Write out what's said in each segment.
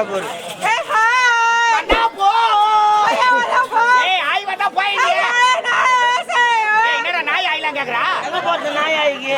வரா போரு. வந்தா போ. ஏய் ஆய் வந்தா போய் நீ. ஏய், என்னடா நாய் ஆயிலாம் கேக்குறா? எங்க போறது நாயாயிக்கு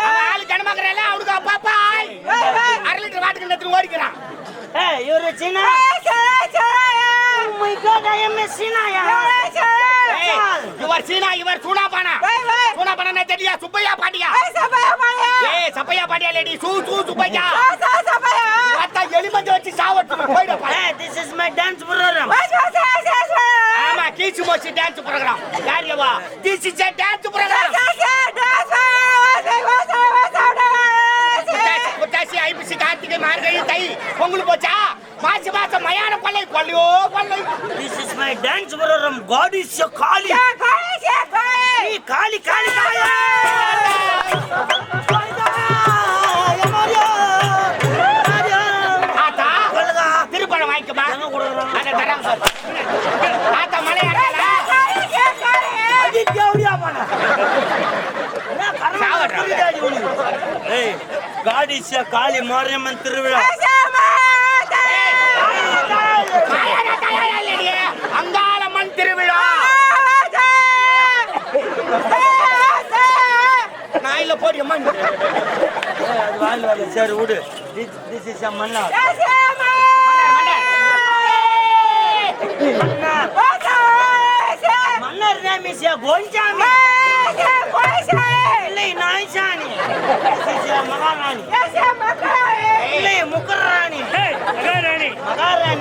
அவன் ஆளு ஜனமாக்குறல அவனுக்கு அப்பா அப்பா ஆய். அரை லிட்டர் வாட்டுக்கு நேத்து ஓடிக்கிறான். ஏய் இவரு சீனா Oh my god, I am a சீனாயா இவர் சீனா இவர் சூனா பானா சூனா பானா தெரியா சுப்பையா பாண்டியா ஏய் சப்பையா பாண்டியா லேடி சூ சூ சுப்பையா பார்த்தா எலிமஞ்ச வச்சு சாவட்டு போயிடப்பா this is my dance program. ஆமா கீச்சு மோச்சு dance program யாரியவா this is a dance program புத்தாசி புத்தாசி ஐபிசி கார்த்திகை மார்கழி தை பொங்கல் போச்சா மாசி மாசம் மயான கொள்ளை கொள்ளையோ கொள்ளை This is my dance program. God is your Kali. Hey, Kali, Kali, Kali. ஆத்தா சொல்லுங்க. திருப்பழம் வாங்கிக்கமா? அத தராங்க பாரு ஆத்தா மலையாளல ஆதித்யா ஒடியா பானா. என்ன கர்மம் சாவட்றா. புரியுதாடி உனக்கு? ஏய், God is your Kali Mariamman திருவிழா அங்காளம்மன் திருவிழா நான் இல்ல போடி அம்மா ஏய், வரல. சரி விடு. This- this is a Mannar name is a கோஞ்சாமி இல்லை நாய்சாணி மகாராணி இல்லை முக்கராணி மகாராணி மகாராணி.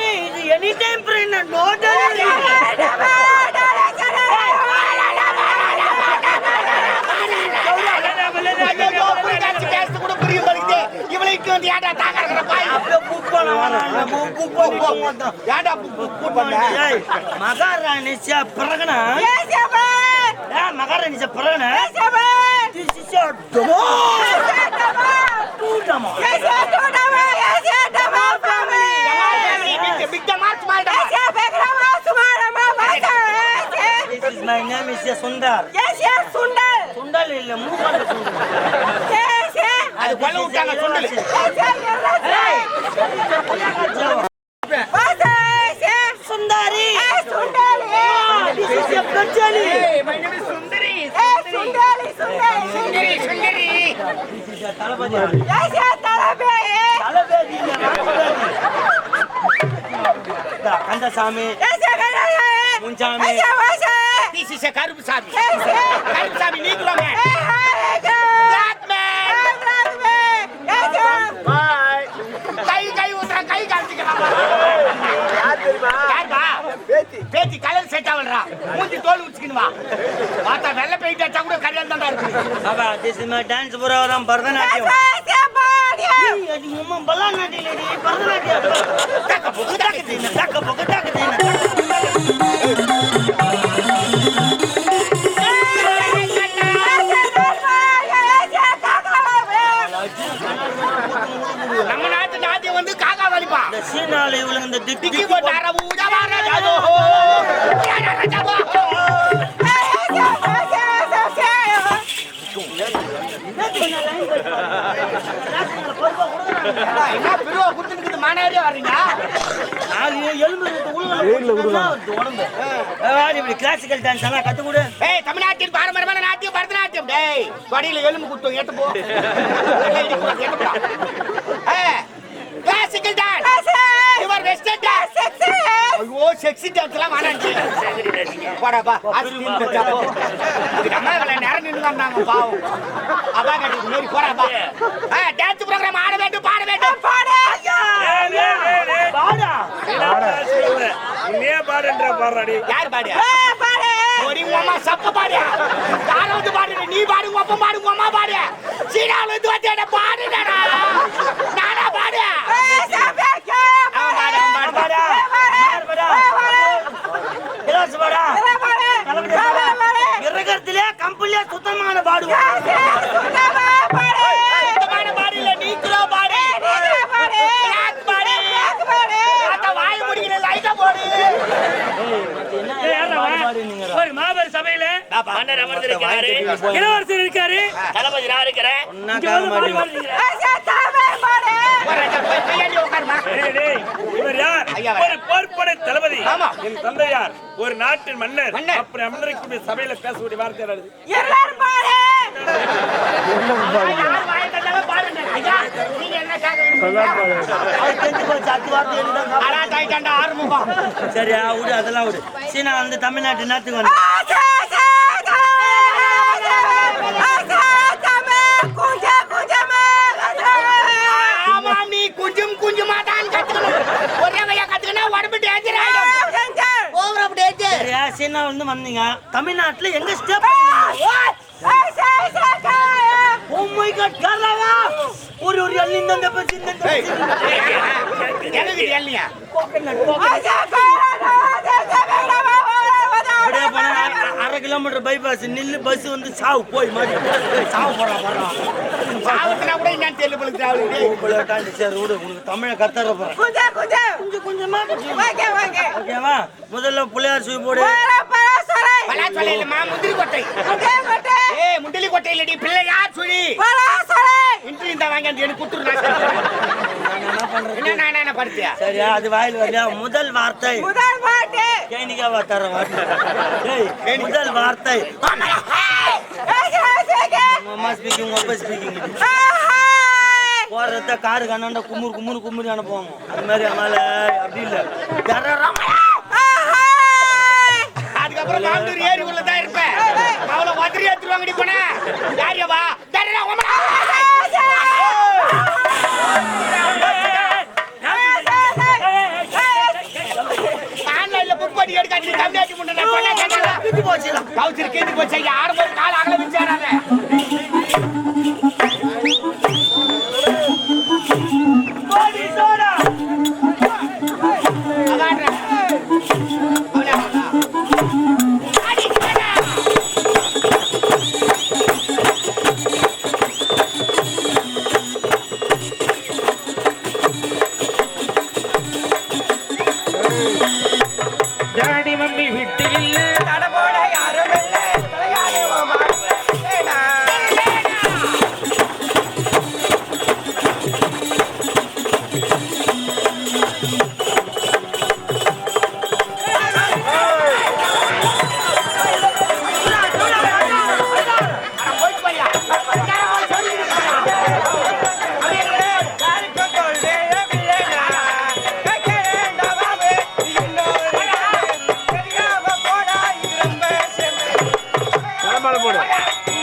ஏய், இது எனி டைம் pregnant, no வந்து ஏன்டா தாங்க இருக்கிற பாய்? அப்படியே பண்ண பண்ணி a சுந்தர் சுண்டல் இல்ல மூக்கால சுண்டல் அது கொல்ல விட்டாங்க, சுண்டலு. சுந்தாரி. சுந்தரி, சுந்தரி. தளபதி Kandasamy. Munsamy This is a Karuppusamy. Karuppusamy, பேத்தி கலர் செட் ஆகலடா மூஞ்சி தோல் உச்சிக்கணும் வா. பார்த்தா வெள்ளை பெயிண்ட் அடிச்சா கூட கல்யாணம் தான் இருக்கு. Baba this is my dance program Bharatanatyam. ஏய், அது உம்மா பல்லாநாட்டியம் பரதநாட்டியம். டக்க புக்கு டக்க தீன, டக்க புக்கு டக்க தீன. என்ன பிரிவா குடுத்துட்டு மானாரியா வர்றீங்க கிளாசிக்கல் டான்ஸ் எல்லாம் கத்து கொடு ஏய் தமிழ்நாட்டின் பாரம்பரியமான நாட்டியம் பரதநாட்டியம் டேய் கொடியில எலும்பு குத்தும் எட்டு போ classical dance your western dance ஐயோ செக்ஸி டான்ஸ் எல்லாம் பா நம்ம வந்தாங்க பாவம். அப்பா கட்டி மேரி போடா பா. டான்ஸ் ப்ரோக்ராம் ஆட வேண்டும் பாட வேண்டும். பாட பாடா. உன்னையே பாடுன்ற பாடுறாடி. யார் பாடியா ஒரு உங்க அம்மா சப்ப பாடியா யாராவது பாடுற நீ பாடு உங்க அப்பா பாடு அம்மா பாடு. இருந்து வந்து என்ன பாடுடா நானா பாடு அவன் பாடு அவன் பாடு பாடா பாடா கிளாஸ் பாடா தளபதி பாடா இறக்கத்திலே கம்பெனிலே சுத்தமான பாடுவோம் சுத்தமான பாடு இல்ல நீங்களோ பாடு பிளாக் பாடு அத வாய் முடிக்கிற லைட்டா போடு என்ன பாடு பாடுனீங்கடா ஒரு மாபெரும் சபையில பாப்பா. மன்னர் அமர்ந்திருக்கிறாரு. போய். இளவரசர் இருக்காரு. தளபதி நான் இருக்கிறேன். ஒரு போர்ப்படை தளபதி. ஆமா. என் தந்தையார் ஒரு நாட்டின் மன்னர். அப்படி அமர்ந்திருக்கக்கூடிய சபையில பேசக்கூடிய வார்த்தை. சரியா விடு அதெல்லாம் விடு. சீனா வந்து தமிழ்நாட்டு நாட்டுக்கு வந்து ஆமா, நீ குஞ்சும் குஞ்சுமா தான் கத்துக்கணும். ஒரே வழியா கத்துக்கினா உடம்பு danger ஆயிடும். Over of danger. சரியா சீனா வந்து வந்தீங்க தமிழ்நாட்டுல எங்க ஸ்டே ஓ மை காட் கரவா ஒரு ஒரு எல்லி இந்த பசி இந்த ஏய், எனக்கு அரை- அரை கிலோமீட்டர் பைபாஸ் நில்லு பஸ் வந்து சாவு போய் மாதிரி சாவு போறான் போறான் சாவுக்குனா கூட என்னன்னு தெரியல. தாண்டி சரி விடு உனக்கு தமிழை கத்தற போறேன். கொஞ்சம் கொஞ்சமா ஓகேவா? முதல்ல புள்ளையார் சுவி போடு. பலாச்சொலை இல்லம்மா, முந்திரி கொட்டை. ஏய், முந்திரி கொட்டை இல்லடி, பிள்ளையார் சுழி. இன்ட்ரி இந்த வாங்கி எனக்கு என்ன என்ன, என்ன படுத்தியா? சரியா அது வாயில் வரலையா? முதல் வார்த்தை. தர வார்த்தை. ஏய், முதல் வார்த்தை. அம்மா ஸ்பீக்கிங் அப்பா ஸ்பீக்கிங் போறத காரு கண்ணாண்ட குமுறு குமுறு குமுறி அனுப்புவாங்க. அது மாதிரி அதனால அப்படி இல்ல. அதுக்கப்புறம் மாந்தூர் ஏரி உள்ளதான் இருப்பேன். அவளை உதறி எடுத்துருவாங்கடி போன. யாரியா வா தரடா, உம்மடா. ஆன்லைன்ல புக் பண்ணி எடுக்காட்டி தமிழ்நாட்டு முன்ன நான் சொன்னேன் கேட்டா. தூக்கி போச்சுடா. கவுச்சர் கேட்டு போச்சு. யாரு போய் கால் அகல வச்சாராத 是。Yeah.